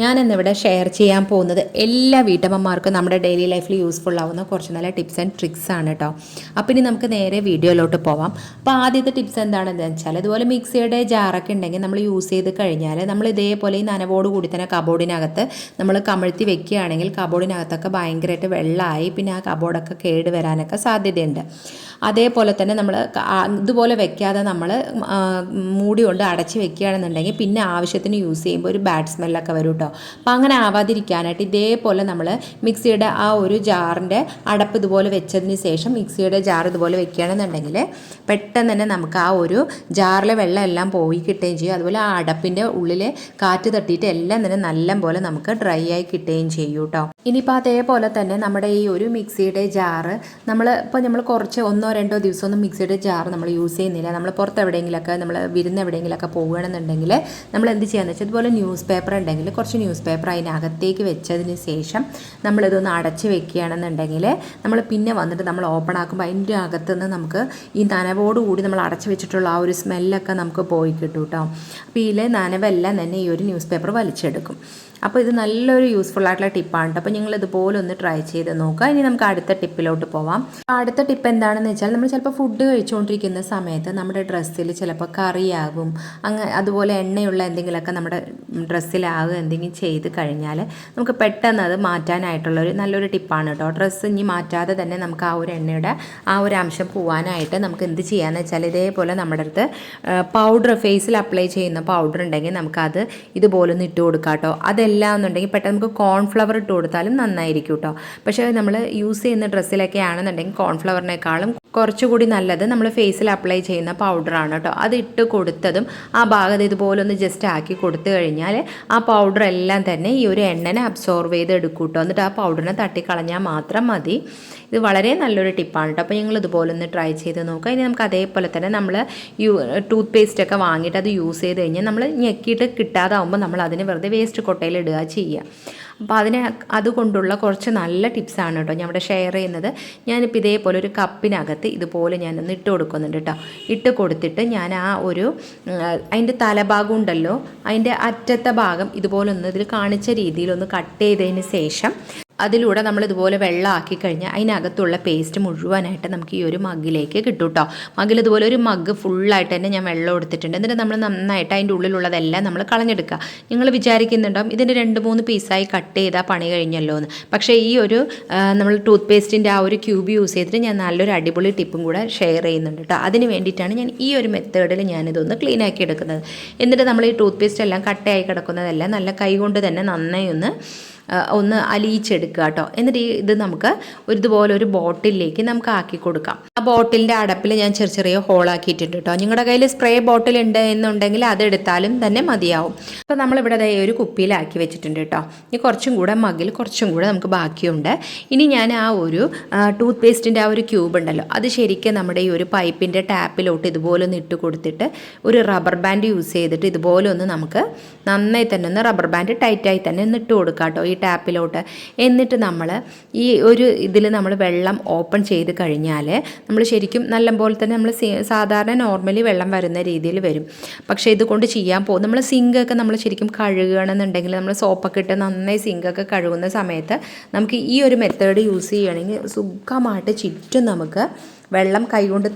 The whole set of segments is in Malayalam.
ഞാൻ ഇന്നിവിടെ ഷെയർ ചെയ്യാൻ പോകുന്നത് എല്ലാ വീട്ടമ്മമാർക്കും നമ്മുടെ ഡെയിലി ലൈഫിൽ യൂസ്ഫുൾ ആവുന്ന കുറച്ച് നല്ല ടിപ്സ് ആൻഡ് ട്രിക്സ് ആണ് കേട്ടോ അപ്പോൾ ഇനി നമുക്ക് നേരെ വീഡിയോയിലോട്ട് പോവാം. അപ്പോൾ ആദ്യത്തെ ടിപ്സ് എന്താണെന്ന് വെച്ചാൽ ഇതുപോലെ മിക്സിയുടെ ജാറൊക്കെ ഉണ്ടെങ്കിൽ നമ്മൾ യൂസ് ചെയ്ത് കഴിഞ്ഞാൽ നമ്മൾ ഇതേപോലെ ഈ നനവോട് കൂടി തന്നെ കബോർഡിനകത്ത് നമ്മൾ കമഴ്ത്തി വെക്കുകയാണെങ്കിൽ കബോർഡിനകത്തൊക്കെ ഭയങ്കരമായിട്ട് വെള്ളമായി പിന്നെ ആ കബോർഡൊക്കെ കേട് വരാനൊക്കെ സാധ്യതയുണ്ട്. അതേപോലെ തന്നെ നമ്മൾ ഇതുപോലെ വെക്കാതെ നമ്മൾ മൂടി കൊണ്ട് അടച്ച് വെക്കുകയാണെന്നുണ്ടെങ്കിൽ പിന്നെ ആവശ്യത്തിന് യൂസ് ചെയ്യുമ്പോൾ ഒരു ബാഡ് സ്മെല്ലൊക്കെ വരും അപ്പോൾ അങ്ങനെ ആവാതിരിക്കാനായിട്ട് ഇതേപോലെ നമ്മൾ മിക്സിയുടെ ആ ഒരു ജാറിന്റെ അടപ്പ് ഇതുപോലെ വെച്ചതിന് ശേഷം മിക്സിയുടെ ജാർ ഇതുപോലെ വെക്കുകയാണെന്നുണ്ടെങ്കിൽ പെട്ടെന്ന് തന്നെ നമുക്ക് ആ ഒരു ജാറിലെ വെള്ളം എല്ലാം പോയി കിട്ടുകയും ചെയ്യും. അതുപോലെ ആ അടപ്പിന്റെ ഉള്ളിൽ കാറ്റ് തട്ടിയിട്ട് എല്ലാം തന്നെ നല്ല പോലെ നമുക്ക് ഡ്രൈ ആയി കിട്ടുകയും ചെയ്യും കേട്ടോ. ഇനിയിപ്പോൾ അതേപോലെ തന്നെ നമ്മുടെ ഈ ഒരു മിക്സിയുടെ ജാറ് നമ്മൾ ഇപ്പോൾ നമ്മൾ കുറച്ച് ഒന്നോ രണ്ടോ ദിവസമൊന്നും മിക്സിയുടെ ജാർ നമ്മൾ യൂസ് ചെയ്യുന്നില്ല. നമ്മൾ പുറത്ത് എവിടെയെങ്കിലുമൊക്കെ നമ്മൾ വിരുന്ന് എവിടെയെങ്കിലുമൊക്കെ പോകുകയാണെന്നുണ്ടെങ്കിൽ നമ്മൾ എന്ത് ചെയ്യാന്ന് വെച്ചാൽ ഇതുപോലെ ന്യൂസ് പേപ്പർ ഉണ്ടെങ്കിൽ കുറച്ച് ന്യൂസ് പേപ്പർ അതിനകത്തേക്ക് വെച്ചതിന് ശേഷം നമ്മളിതൊന്ന് അടച്ച് വെക്കുകയാണെന്നുണ്ടെങ്കിൽ നമ്മൾ പിന്നെ വന്നിട്ട് നമ്മൾ ഓപ്പൺ ആക്കുമ്പോൾ അതിന്റെ അകത്തുനിന്ന് നമുക്ക് ഈ നനവോടുകൂടി നമ്മൾ അടച്ചു വെച്ചിട്ടുള്ള ആ ഒരു സ്മെല്ലൊക്കെ നമുക്ക് പോയി കിട്ടും കേട്ടോ അപ്പോൾ ഇതിലെ നനവെല്ലാം തന്നെ ഈ ഒരു ന്യൂസ് പേപ്പർ വലിച്ചെടുക്കും. അപ്പോൾ ഇത് നല്ലൊരു യൂസ്ഫുൾ ആയിട്ടുള്ള ടിപ്പാണ് അപ്പോൾ നിങ്ങൾ ഇതുപോലെ ഒന്ന് ട്രൈ ചെയ്ത് നോക്കുക. ഇനി നമുക്ക് അടുത്ത ടിപ്പിലോട്ട് പോവാം. അടുത്ത ടിപ്പ് എന്താണെന്ന് വെച്ചാൽ നമ്മൾ ചിലപ്പോൾ ഫുഡ് കഴിച്ചുകൊണ്ടിരിക്കുന്ന സമയത്ത് നമ്മുടെ ഡ്രസ്സിൽ ചിലപ്പോൾ കറിയാകും. അങ്ങ് അതുപോലെ എണ്ണയുള്ള എന്തെങ്കിലുമൊക്കെ നമ്മുടെ ഡ്രസ്സിലാകും എന്തെങ്കിലും ചെയ്ത് കഴിഞ്ഞാൽ നമുക്ക് പെട്ടെന്ന് അത് മാറ്റാനായിട്ടുള്ള ഒരു നല്ലൊരു ടിപ്പാണ് കേട്ടോ ഡ്രസ്സ് ഇനി മാറ്റാതെ തന്നെ നമുക്ക് ആ ഒരു എണ്ണയുടെ ആ ഒരു അംശം പോവാനായിട്ട് നമുക്ക് എന്ത് ചെയ്യാന്ന് വെച്ചാൽ ഇതേപോലെ നമ്മുടെ അടുത്ത് പൗഡർ ഫേസിൽ അപ്ലൈ ചെയ്യുന്ന പൗഡർ ഉണ്ടെങ്കിൽ നമുക്കത് ഇതുപോലെ ഒന്ന് ഇട്ട് കൊടുക്കാം കേട്ടോ അതെല്ലാം എന്നുണ്ടെങ്കിൽ പെട്ടെന്ന് നമുക്ക് കോൺഫ്ലവർ ഇട്ട് കൊടുത്താലും നന്നായിരിക്കും കേട്ടോ പക്ഷേ നമ്മൾ യൂസ് ചെയ്യുന്ന ഡ്രസ്സിലൊക്കെ ആണെന്നുണ്ടെങ്കിൽ കോൺഫ്ലവറിനേക്കാളും കുറച്ചുകൂടി നല്ലത് നമ്മൾ ഫേസിൽ അപ്ലൈ ചെയ്യുന്ന പൗഡറാണ് കേട്ടോ. അത് ഇട്ട് കൊടുത്തതും ആ ഭാഗത്ത് ഇതുപോലെ ഒന്ന് ജസ്റ്റ് ആക്കി കൊടുത്തു കഴിഞ്ഞാൽ ആ പൗഡർ എല്ലാം തന്നെ ഈ ഒരു എണ്ണനെ അബ്സോർവ് ചെയ്ത് എടുക്കും കേട്ടോ. എന്നിട്ട് ആ പൗഡറിനെ തട്ടിക്കളഞ്ഞാൽ മാത്രം മതി. ഇത് വളരെ നല്ലൊരു ടിപ്പാണ് കേട്ടോ. അപ്പോൾ ഞങ്ങൾ ഇതുപോലെ ഒന്ന് ട്രൈ ചെയ്ത് നോക്കുക. ഇനി നമുക്ക് അതേപോലെ തന്നെ നമ്മൾ യൂ ടൂത്ത് പേസ്റ്റൊക്കെ വാങ്ങിയിട്ട് അത് യൂസ് ചെയ്ത് കഴിഞ്ഞാൽ നമ്മൾ ഞെക്കിയിട്ട് കിട്ടാതാവുമ്പോൾ നമ്മൾ അതിന് വെറുതെ വേസ്റ്റ് കൊട്ടയിൽ ഇടുക ചെയ്യുക. അപ്പോൾ അതിനെ അതുകൊണ്ടുള്ള കുറച്ച് നല്ല ടിപ്സാണ് കേട്ടോ ഞാൻ ഇവിടെ ഷെയർ ചെയ്യുന്നത്. ഞാനിപ്പോൾ ഇതേപോലെ ഒരു കപ്പിനകത്ത് ഇതുപോലെ ഞാനൊന്ന് ഇട്ട് കൊടുക്കുന്നുണ്ട് കേട്ടോ. ഇട്ട് കൊടുത്തിട്ട് ഞാൻ ആ ഒരു അതിന്റെ തലഭാഗം ഉണ്ടല്ലോ അതിന്റെ അറ്റത്തെ ഭാഗം ഇതുപോലെ ഒന്ന് ഇതിൽ കാണിച്ച രീതിയിലൊന്ന് കട്ട് ചെയ്തതിന് ശേഷം അതിലൂടെ നമ്മൾ ഇതുപോലെ വെള്ളം ആക്കി കഴിഞ്ഞാൽ അതിനകത്തുള്ള പേസ്റ്റ് മുഴുവനായിട്ട് നമുക്ക് ഈ ഒരു മഗ്ഗിലേക്ക് കിട്ടും കേട്ടോ മഗ്ഗിൽ ഇതുപോലെ ഒരു മഗ്ഗ് ഫുള്ളായിട്ട് തന്നെ ഞാൻ വെള്ളം എടുത്തിട്ടുണ്ട്. എന്നിട്ട് നമ്മൾ നന്നായിട്ട് അതിന്റെ ഉള്ളിലുള്ളതെല്ലാം നമ്മൾ കളഞ്ഞെടുക്കുക. നിങ്ങൾ വിചാരിക്കുന്നുണ്ടാവും ഇതിന്റെ രണ്ട് മൂന്ന് പീസായി കട്ട് ചെയ്താൽ പണി കഴിഞ്ഞല്ലോ എന്ന് പക്ഷേ ഈ ഒരു നമ്മൾ ടൂത്ത് പേസ്റ്റിന്റെ ആ ഒരു ക്യൂബ് യൂസ് ചെയ്തിട്ട് ഞാൻ നല്ലൊരു അടിപൊളി ടിപ്പും കൂടെ ഷെയർ ചെയ്യുന്നുണ്ട് കേട്ടോ അതിന് വേണ്ടിയിട്ടാണ് ഞാൻ ഈ ഒരു മെത്തേഡിൽ ഞാനിതൊന്ന് ക്ലീൻ ആക്കി എടുക്കുന്നത്. എന്നിട്ട് നമ്മൾ ഈ ടൂത്ത് പേസ്റ്റ് എല്ലാം കട്ടയായി കിടക്കുന്നതെല്ലാം നല്ല കൈ കൊണ്ട് തന്നെ നന്നായി ഒന്ന് ഒന്ന് അലിയിച്ചെടുക്കുക കേട്ടോ. എന്നിട്ട് ഇത് നമുക്ക് ഇതുപോലെ ഒരു ബോട്ടിലേക്ക് നമുക്ക് ആക്കി കൊടുക്കാം. ആ ബോട്ടിലിന്റെ അടപ്പിൽ ഞാൻ ചെറിയ ചെറിയ ഹോളാക്കിയിട്ടുണ്ട് കേട്ടോ. നിങ്ങളുടെ കയ്യിൽ സ്പ്രേ ബോട്ടിൽ ഉണ്ട് എന്നുണ്ടെങ്കിൽ അതെടുത്താലും തന്നെ മതിയാവും. അപ്പോൾ നമ്മളിവിടെ അതേ ഒരു കുപ്പിയിലാക്കി വെച്ചിട്ടുണ്ട് കേട്ടോ. ഇനി കുറച്ചും കൂടെ മകിൽ കുറച്ചും കൂടെ നമുക്ക് ബാക്കിയുണ്ട്. ഇനി ഞാൻ ആ ഒരു ടൂത്ത് പേസ്റ്റിന്റെ ആ ഒരു ക്യൂബ് ഉണ്ടല്ലോ. അത് ശരിക്കും നമ്മുടെ ഈ ഒരു പൈപ്പിന്റെ ടാപ്പിലോട്ട് ഇതുപോലെ ഒന്ന് ഇട്ട് കൊടുത്തിട്ട് ഒരു റബ്ബർ ബാൻഡ് യൂസ് ചെയ്തിട്ട് ഇതുപോലെ ഒന്ന് നമുക്ക് നന്നായി തന്നെ ഒന്ന് റബ്ബർ ബാൻഡ് ടൈറ്റായി തന്നെ ഒന്ന് ഇട്ട് കൊടുക്കാം കേട്ടോ. ഈ ടാപ്പിലോട്ട്. എന്നിട്ട് നമ്മൾ ഈ ഒരു ഇതിൽ നമ്മൾ വെള്ളം ഓപ്പൺ ചെയ്ത് കഴിഞ്ഞാൽ നമ്മൾ ശരിക്കും നല്ലപോലെ തന്നെ നമ്മൾ സാധാരണ നോർമലി വെള്ളം വരുന്ന രീതിയിൽ വരും. പക്ഷേ ഇതുകൊണ്ട് ചെയ്യാൻ പോകും. നമ്മൾ സിങ്കൊക്കെ നമ്മൾ ശരിക്കും കഴുകുകയാണെന്നുണ്ടെങ്കിൽ നമ്മൾ സോപ്പൊക്കെ ഇട്ട് നന്നായി സിങ്കൊക്കെ കഴുകുന്ന സമയത്ത് നമുക്ക് ഈ ഒരു മെത്തേഡ് യൂസ് ചെയ്യുകയാണെങ്കിൽ സുഖമായിട്ട് ചുറ്റും നമുക്ക് വെള്ളം കൈകൊണ്ട്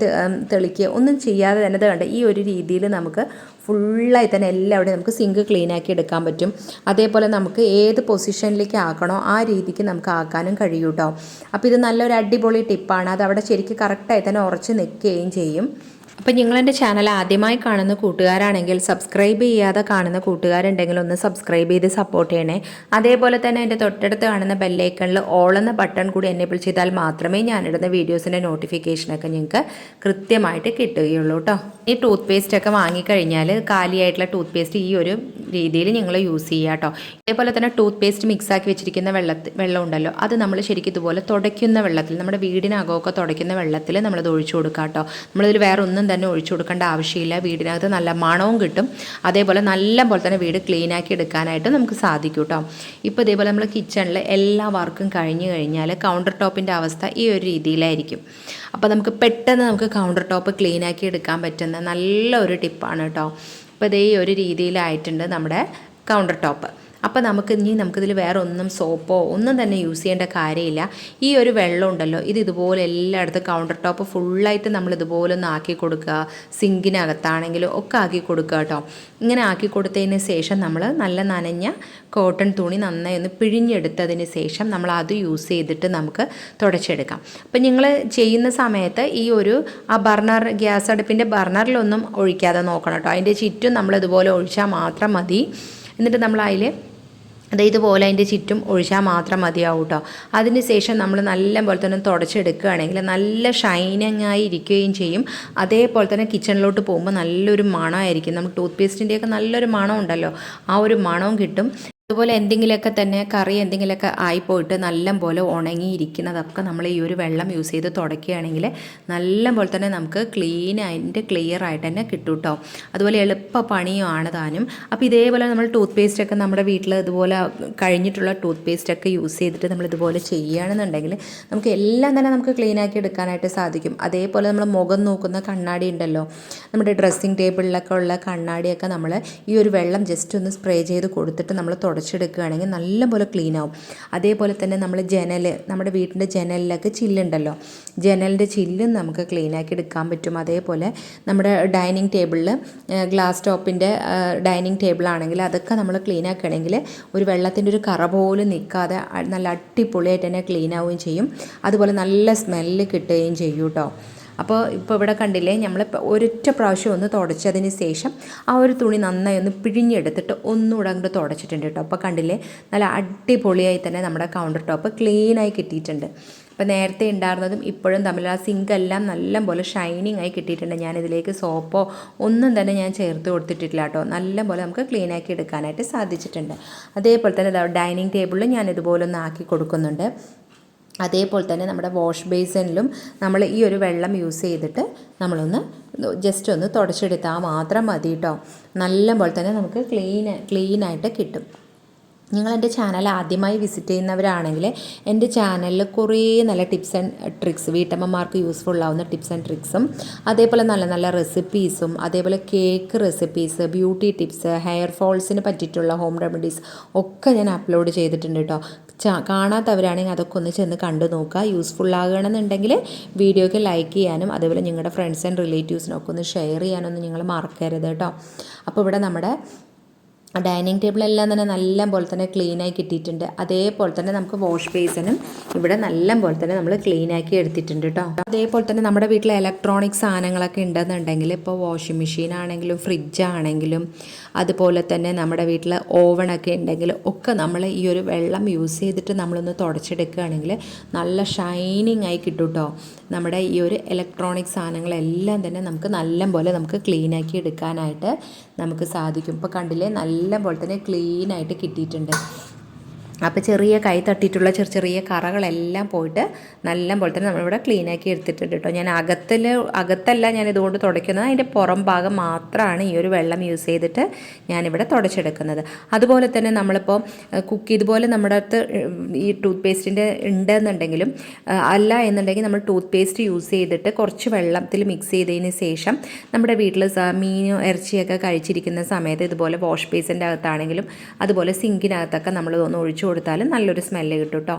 തെളിക്കുക. ഒന്നും ചെയ്യാതെ തന്നെ കണ്ട് ഈ ഒരു രീതിയിൽ നമുക്ക് ഫുള്ളായി തന്നെ എല്ലാവിടെയും നമുക്ക് സിങ്ക് ക്ലീൻ ആക്കി എടുക്കാൻ പറ്റും. അതേപോലെ നമുക്ക് ഏത് പൊസിഷനിലേക്ക് ആക്കണോ ആ രീതിക്ക് നമുക്ക് ആക്കാനും കഴിയും കേട്ടോ അപ്പോൾ ഇത് നല്ലൊരു അടിപൊളി ടിപ്പാണ് അത് അവിടെ ശരിക്കും കറക്റ്റായി തന്നെ ഉറച്ച് നിൽക്കുകയും ചെയ്യും. അപ്പം നിങ്ങളെന്റെ ചാനൽ ആദ്യമായി കാണുന്ന കൂട്ടുകാരാണെങ്കിൽ സബ്സ്ക്രൈബ് ചെയ്യാതെ കാണുന്ന കൂട്ടുകാരുണ്ടെങ്കിൽ ഒന്ന് സബ്സ്ക്രൈബ് ചെയ്ത് സപ്പോർട്ട് ചെയ്യണേ. അതേപോലെ തന്നെ എന്റെ തൊട്ടടുത്ത് കാണുന്ന ബെല്ലൈക്കണിൽ ഓൾ എന്ന ബട്ടൺ കൂടി എനേബിൾ ചെയ്താൽ മാത്രമേ ഞാനിടുന്ന വീഡിയോസിന്റെ നോട്ടിഫിക്കേഷനൊക്കെ നിങ്ങൾക്ക് കൃത്യമായിട്ട് കിട്ടുകയുള്ളൂ കേട്ടോ ഈ ടൂത്ത് പേസ്റ്റൊക്കെ വാങ്ങിക്കഴിഞ്ഞാൽ കാലിയായിട്ടുള്ള ടൂത്ത് പേസ്റ്റ് ഈ ഒരു രീതിയിൽ നിങ്ങൾ യൂസ് ചെയ്യുക കേട്ടോ അതേപോലെ തന്നെ ടൂത്ത് പേസ്റ്റ് മിക്സാക്കി വെച്ചിരിക്കുന്ന വെള്ളത്തിൽ വെള്ളം ഉണ്ടല്ലോ അത് നമ്മൾ ശരിക്കും ഇതുപോലെ തുടയ്ക്കുന്ന വെള്ളത്തിൽ നമ്മുടെ വീടിനകമൊക്കെ തുടയ്ക്കുന്ന വെള്ളത്തിൽ നമ്മളത് ഒഴിച്ചു കൊടുക്കുക കേട്ടോ നമ്മളിതിൽ വേറെ ഒന്നും തന്നെ ഒഴിച്ചു കൊടുക്കേണ്ട ആവശ്യമില്ല. വീടിനകത്ത് നല്ല മണവും കിട്ടും. അതേപോലെ നല്ല പോലെ തന്നെ വീട് ക്ലീനാക്കി എടുക്കാനായിട്ട് നമുക്ക് സാധിക്കും കേട്ടോ ഇപ്പോൾ ഇതേപോലെ നമ്മൾ കിച്ചണിൽ എല്ലാ വർക്കും കഴിഞ്ഞ് കഴിഞ്ഞാൽ കൗണ്ടർ ടോപ്പിന്റെ അവസ്ഥ ഈ ഒരു രീതിയിലായിരിക്കും. അപ്പോൾ നമുക്ക് പെട്ടെന്ന് നമുക്ക് കൗണ്ടർ ടോപ്പ് ക്ലീനാക്കി എടുക്കാൻ പറ്റുന്ന നല്ല ഒരു ടിപ്പാണ് കേട്ടോ അപ്പോൾ ഇതേ ഒരു രീതിയിലായിട്ടുണ്ട് നമ്മുടെ കൗണ്ടർ ടോപ്പ് അപ്പോൾ നമുക്ക് ഇനി നമുക്കിതിൽ വേറെ ഒന്നും സോപ്പോ ഒന്നും തന്നെ യൂസ് ചെയ്യേണ്ട കാര്യമില്ല. ഈ ഒരു വെള്ളം ഉണ്ടല്ലോ ഇത് ഇതുപോലെ എല്ലായിടത്തും കൗണ്ടർ ടോപ്പ് ഫുള്ളായിട്ട് നമ്മൾ ഇതുപോലെ ഒന്ന് ആക്കി കൊടുക്കുക. സിങ്കിനകത്താണെങ്കിലും ഒക്കെ ആക്കി കൊടുക്കുക കേട്ടോ. ഇങ്ങനെ ആക്കി കൊടുത്തതിന് ശേഷം നമ്മൾ നല്ല നനഞ്ഞ കോട്ടൺ തുണി നന്നായി ഒന്ന് പിഴിഞ്ഞെടുത്തതിന് ശേഷം നമ്മൾ അത് യൂസ് ചെയ്തിട്ട് നമുക്ക് തുടച്ചെടുക്കാം. അപ്പം നിങ്ങൾ ചെയ്യുന്ന സമയത്ത് ഈ ഒരു ആ ബർണർ ഗ്യാസ് അടുപ്പിന്റെ ബർണറിലൊന്നും ഒഴിക്കാതെ നോക്കണം കേട്ടോ. അതിന്റെ ചുറ്റും നമ്മളിതുപോലെ ഒഴിച്ചാൽ മാത്രം മതി. എന്നിട്ട് നമ്മൾ അതിൽ അത് ഇതുപോലെ അതിന്റെ ചുറ്റും ഒഴിച്ചാൽ മാത്രം മതിയാവും കേട്ടോ. അതിന് ശേഷം നമ്മൾ നല്ല പോലെ തന്നെ തുടച്ചെടുക്കുകയാണെങ്കിൽ നല്ല ഷൈനിങ് ആയി ഇരിക്കുകയും ചെയ്യും. അതേപോലെ തന്നെ കിച്ചണിലോട്ട് പോകുമ്പോൾ നല്ലൊരു മണമായിരിക്കും. നമുക്ക് ടൂത്ത് പേസ്റ്റിന്റെയൊക്കെ നല്ലൊരു മണം ഉണ്ടല്ലോ ആ ഒരു മണവും കിട്ടും. അതുപോലെ എന്തെങ്കിലുമൊക്കെ തന്നെ കറി എന്തെങ്കിലുമൊക്കെ ആയിപ്പോയിട്ട് നല്ല പോലെ ഉണങ്ങിയിരിക്കുന്നതൊക്കെ നമ്മൾ ഈ ഒരു വെള്ളം യൂസ് ചെയ്ത് തുടയ്ക്കുകയാണെങ്കിൽ നല്ലപോലെ തന്നെ നമുക്ക് ക്ലീൻ ആയിട്ട് ക്ലിയർ ആയിട്ട് തന്നെ കിട്ടും കേട്ടോ. അതുപോലെ എളുപ്പ പണിയുമാണ് താനും. അപ്പോൾ ഇതേപോലെ നമ്മൾ ടൂത്ത് പേസ്റ്റൊക്കെ നമ്മുടെ വീട്ടിൽ ഇതുപോലെ കഴിഞ്ഞിട്ടുള്ള ടൂത്ത് പേസ്റ്റൊക്കെ യൂസ് ചെയ്തിട്ട് നമ്മൾ ഇതുപോലെ ചെയ്യുകയാണെന്നുണ്ടെങ്കിൽ നമുക്ക് എല്ലാം തന്നെ നമുക്ക് ക്ലീൻ ആക്കി എടുക്കാനായിട്ട് സാധിക്കും. അതേപോലെ നമ്മൾ മുഖം നോക്കുന്ന കണ്ണാടി ഉണ്ടല്ലോ. നമ്മുടെ ഡ്രസ്സിങ് ടേബിളിലൊക്കെ ഉള്ള കണ്ണാടിയൊക്കെ നമ്മൾ ഈ ഒരു വെള്ളം ജസ്റ്റ് ഒന്ന് സ്പ്രേ ചെയ്ത് കൊടുത്തിട്ട് നമ്മൾ തുടച്ചെടുക്കുകയാണെങ്കിൽ നല്ലപോലെ ക്ലീൻ ആവും. അതേപോലെ തന്നെ നമ്മൾ ജനൽ നമ്മുടെ വീട്ടിന്റെ ജനലിലൊക്കെ ചില്ലുണ്ടല്ലോ. ജനലിന്റെ ചില്ലും നമുക്ക് ക്ലീൻ ആക്കി എടുക്കാൻ പറ്റും. അതേപോലെ നമ്മുടെ ഡൈനിങ് ടേബിളിൽ ഗ്ലാസ് ടോപ്പിന്റെ ഡൈനിങ് ടേബിളാണെങ്കിൽ അതൊക്കെ നമ്മൾ ക്ലീൻ ആക്കുകയാണെങ്കിൽ ഒരു വെള്ളത്തിന്റെ ഒരു കറ പോലും നിൽക്കാതെ നല്ല അടിപൊളിയായിട്ട് തന്നെ ക്ലീൻ ആവുകയും ചെയ്യും. അതുപോലെ നല്ല സ്മെല്ല് കിട്ടുകയും ചെയ്യും കേട്ടോ അപ്പോൾ ഇപ്പോൾ ഇവിടെ കണ്ടില്ലേ നമ്മൾ ഒരൊറ്റ പ്രാവശ്യം ഒന്ന് തുടച്ചതിന് ശേഷം ആ ഒരു തുണി നന്നായി ഒന്ന് പിഴിഞ്ഞെടുത്തിട്ട് ഒന്നുകൂടെ അങ്ങോട്ട് തുടച്ചിട്ടുണ്ട് കേട്ടോ. അപ്പോൾ കണ്ടില്ലേ നല്ല അടിപൊളിയായി തന്നെ നമ്മുടെ കൗണ്ടർ ടോപ്പ് ക്ലീനായി കിട്ടിയിട്ടുണ്ട്. അപ്പോൾ നേരത്തെ ഉണ്ടായിരുന്നതും ഇപ്പോഴും തമ്മിൽ ആ സിങ്കെല്ലാം നല്ല പോലെ ഷൈനിങ് ആയി കിട്ടിയിട്ടുണ്ട്. ഞാൻ ഇതിലേക്ക് സോപ്പോ ഒന്നും തന്നെ ഞാൻ ചേർത്ത് കൊടുത്തിട്ടില്ല കേട്ടോ. നല്ല പോലെ നമുക്ക് ക്ലീൻ ആക്കി എടുക്കാനായിട്ട് സാധിച്ചിട്ടുണ്ട്. അതേപോലെ തന്നെ ഡൈനിങ് ടേബിളിൽ ഞാൻ ഇതുപോലെ ഒന്ന് ആക്കി കൊടുക്കുന്നുണ്ട്. അതേപോലെ തന്നെ നമ്മുടെ വാഷ് ബേസിനിലും നമ്മൾ ഈ ഒരു വെള്ളം യൂസ് ചെയ്തിട്ട് നമ്മളൊന്ന് ജസ്റ്റ് ഒന്ന് തുടച്ചെടുത്താൽ മാത്രം മതി കേട്ടോ. നല്ല പോലെ തന്നെ നമുക്ക് ക്ലീൻ ക്ലീനായിട്ട് കിട്ടും. നിങ്ങൾ എന്റെ ചാനൽ ആദ്യമായി വിസിറ്റ് ചെയ്യുന്നവരാണെങ്കിൽ എന്റെ ചാനലിൽ കുറേ നല്ല ടിപ്സ് ആൻഡ് ട്രിക്സ് വീട്ടമ്മമാർക്ക് യൂസ്ഫുൾ ആവുന്ന ടിപ്സ് ആൻഡ് ട്രിക്സും അതേപോലെ നല്ല നല്ല റെസിപ്പീസും അതേപോലെ cake recipes beauty tips hair ഫോൾസിന് പറ്റിയിട്ടുള്ള ഹോം റെമഡീസ് ഒക്കെ ഞാൻ അപ്ലോഡ് ചെയ്തിട്ടുണ്ട് കേട്ടോ. കാണാത്തവരാണെങ്കിൽ അതൊക്കെ ഒന്ന് ചെന്ന് കണ്ടു നോക്കുക. യൂസ്ഫുൾ ആകണമെന്നുണ്ടെങ്കിൽ വീഡിയോയ്ക്ക് ലൈക്ക് ചെയ്യാനും അതേപോലെ നിങ്ങളുടെ ഫ്രണ്ട്സ് ആൻഡ് റിലേറ്റീവ്സിനൊക്കെ ഒന്ന് ഷെയർ ചെയ്യാനൊന്നും നിങ്ങൾ മറക്കരുത് കേട്ടോ. അപ്പോൾ ഇവിടെ നമ്മുടെ ഡൈനിങ് ടേബിളെല്ലാം തന്നെ നല്ല പോലെ തന്നെ ക്ലീനായി കിട്ടിയിട്ടുണ്ട്. അതേപോലെ തന്നെ നമുക്ക് വാഷ് ബേസിനും ഇവിടെ നല്ല പോലെ തന്നെ നമ്മൾ ക്ലീനാക്കി എടുത്തിട്ടുണ്ട് കേട്ടോ അതേപോലെ തന്നെ നമ്മുടെ വീട്ടിൽ ഇലക്ട്രോണിക് സാധനങ്ങളൊക്കെ ഉണ്ടെന്നുണ്ടെങ്കിൽ ഇപ്പോൾ വാഷിംഗ് മെഷീൻ ആണെങ്കിലും ഫ്രിഡ്ജ് ആണെങ്കിലും അതുപോലെ തന്നെ നമ്മുടെ വീട്ടിൽ ഓവണൊക്കെ ഉണ്ടെങ്കിൽ ഒക്കെ നമ്മൾ ഈ ഒരു വെള്ളം യൂസ് ചെയ്തിട്ട് നമ്മളൊന്ന് തുടച്ചെടുക്കുകയാണെങ്കിൽ നല്ല ഷൈനിങ് ആയി കിട്ടും കേട്ടോ നമ്മുടെ ഈ ഒരു ഇലക്ട്രോണിക് സാധനങ്ങളെല്ലാം തന്നെ നമുക്ക് നല്ല പോലെ നമുക്ക് ക്ലീനാക്കി എടുക്കാനായിട്ട് നമുക്ക് സാധിക്കും. ഇപ്പോൾ കണ്ടില്ലേ നല്ല പോലെ തന്നെ ക്ലീനായിട്ട് കിട്ടിയിട്ടുണ്ട്. അപ്പോൾ ചെറിയ കൈ തട്ടിയിട്ടുള്ള ചെറിയ ചെറിയ കറകളെല്ലാം പോയിട്ട് നല്ല പോലെ തന്നെ നമ്മളിവിടെ ക്ലീനാക്കി എടുത്തിട്ടുണ്ട് കേട്ടോ. ഞാൻ അകത്തിൽ അകത്തല്ല ഞാൻ ഇതുകൊണ്ട് തുടയ്ക്കുന്നത്. അതിന്റെ പുറം ഭാഗം മാത്രമാണ് ഈ ഒരു വെള്ളം യൂസ് ചെയ്തിട്ട് ഞാനിവിടെ തുടച്ചെടുക്കുന്നത്. അതുപോലെ തന്നെ നമ്മളിപ്പോൾ കുക്ക് ഇതുപോലെ നമ്മുടെ അടുത്ത് ഈ ടൂത്ത് പേസ്റ്റിന്റെ ഉണ്ടെന്നുണ്ടെങ്കിലും അല്ല എന്നുണ്ടെങ്കിൽ നമ്മൾ ടൂത്ത് പേസ്റ്റ് യൂസ് ചെയ്തിട്ട് കുറച്ച് വെള്ളത്തിൽ മിക്സ് ചെയ്തതിന് ശേഷം നമ്മുടെ വീട്ടിൽ മീനോ ഇറച്ചിയൊക്കെ കഴിച്ചിരിക്കുന്ന സമയത്ത് ഇതുപോലെ വാഷ് ബേസിന്റെ അകത്താണെങ്കിലും അതുപോലെ സിങ്കിനകത്തൊക്കെ നമ്മൾ ഒന്ന് ഒഴിച്ചു കൊടുത്താലും നല്ലൊരു സ്മെല്ല് കിട്ടും കേട്ടോ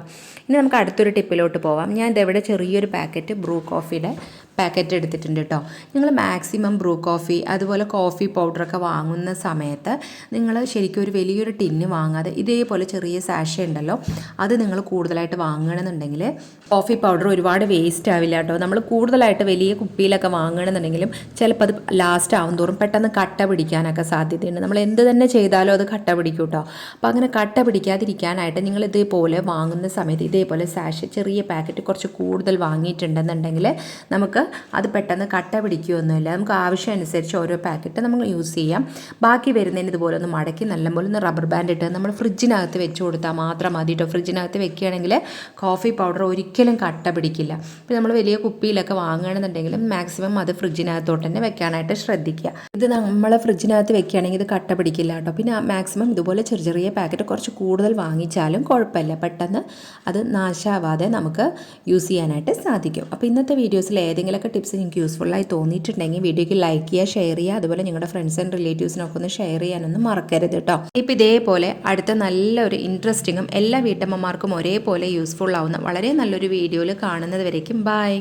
ഇനി നമുക്ക് അടുത്തൊരു ടിപ്പിലോട്ട് പോവാം. ഞാൻ ഇതെവിടെ ചെറിയൊരു പാക്കറ്റ് ബ്രൂ കോഫിയുടെ പാക്കറ്റ് എടുത്തിട്ടുണ്ട് കേട്ടോ നിങ്ങൾ മാക്സിമം ബ്രൂ കോഫി അതുപോലെ കോഫി പൗഡറൊക്കെ വാങ്ങുന്ന സമയത്ത് നിങ്ങൾ ശരിക്കും ഒരു വലിയൊരു ടിന്ന് വാങ്ങാതെ ഇതേപോലെ ചെറിയ സാഷ ഉണ്ടല്ലോ അത് നിങ്ങൾ കൂടുതലായിട്ട് വാങ്ങണമെന്നുണ്ടെങ്കിൽ കോഫി പൗഡർ ഒരുപാട് വേസ്റ്റ് ആവില്ല കേട്ടോ നമ്മൾ കൂടുതലായിട്ട് വലിയ കുപ്പിയിലൊക്കെ വാങ്ങണമെന്നുണ്ടെങ്കിലും ചിലപ്പോൾ അത് ലാസ്റ്റ് ആവും തോറും പെട്ടെന്ന് കട്ട പിടിക്കാനൊക്കെ സാധ്യതയുണ്ട്. നമ്മൾ എന്ത് തന്നെ ചെയ്താലും അത് കട്ട പിടിക്കും കേട്ടോ അപ്പോൾ അങ്ങനെ കട്ട പിടിക്കാതിരിക്കാനായിട്ട് നിങ്ങൾ ഇതേപോലെ വാങ്ങുന്ന സമയത്ത് ഇതേപോലെ സാഷ ചെറിയ പാക്കറ്റ് കുറച്ച് കൂടുതൽ വാങ്ങിയിട്ടുണ്ടെന്നുണ്ടെങ്കിൽ നമുക്ക് അത് പെട്ടെന്ന് കട്ട പിടിക്കുകയൊന്നുമില്ല. നമുക്ക് ആവശ്യം അനുസരിച്ച് ഓരോ പാക്കറ്റ് നമ്മൾ യൂസ് ചെയ്യാം. ബാക്കി വരുന്നതിന് ഇതുപോലെ ഒന്ന് മടക്കി നല്ലപോലെ ഒന്ന് റബ്ബർ ബാൻഡ് ഇട്ട് നമ്മൾ ഫ്രിഡ്ജിനകത്ത് വെച്ച് കൊടുത്താൽ മാത്രം മതി കേട്ടോ. ഫ്രിഡ്ജിനകത്ത് വെക്കുകയാണെങ്കിൽ കോഫി പൗഡർ ഒരിക്കലും കട്ട പിടിക്കില്ല. ഇപ്പോൾ നമ്മൾ വലിയ കുപ്പിയിലൊക്കെ വാങ്ങുകയാണെന്നുണ്ടെങ്കിലും മാക്സിമം അത് ഫ്രിഡ്ജിനകത്തോട്ട് തന്നെ വെക്കാനായിട്ട് ശ്രദ്ധിക്കുക. ഇത് നമ്മൾ ഫ്രിഡ്ജിനകത്ത് വെക്കുകയാണെങ്കിൽ ഇത് കട്ട പിടിക്കില്ല കേട്ടോ. പിന്നെ മാക്സിമം ഇതുപോലെ ചെറിയ ചെറിയ പാക്കറ്റ് കുറച്ച് കൂടുതൽ വാങ്ങിച്ചാലും കുഴപ്പമില്ല. പെട്ടെന്ന് അത് നാശാവാതെ നമുക്ക് യൂസ് ചെയ്യാനായിട്ട് സാധിക്കും. അപ്പോൾ ഇന്നത്തെ വീഡിയോസിൽ ഏതെങ്കിലും എന്തെങ്കിലുമൊക്കെ ടിപ്സ് നിങ്ങൾക്ക് യൂസ്ഫുള്ളായി തോന്നിയിട്ടുണ്ടെങ്കിൽ വീഡിയോയ്ക്ക് ലൈക്ക് ചെയ്യുക ഷെയർ ചെയ്യുക അതുപോലെ നിങ്ങളുടെ ഫ്രണ്ട്സ് ആൻഡ് റിലേറ്റീവ്സിനൊക്കെ ഒന്ന് ഷെയർ ചെയ്യാനൊന്നും മറക്കരുത് കേട്ടോ ഇപ്പം ഇതേപോലെ അടുത്ത നല്ലൊരു ഇൻട്രസ്റ്റിങ്ങും എല്ലാ വീട്ടമ്മമാർക്കും ഒരേപോലെ യൂസ്ഫുൾ ആവുന്ന വളരെ നല്ലൊരു വീഡിയോയിൽ കാണുന്നത് വരേക്കും. ബൈ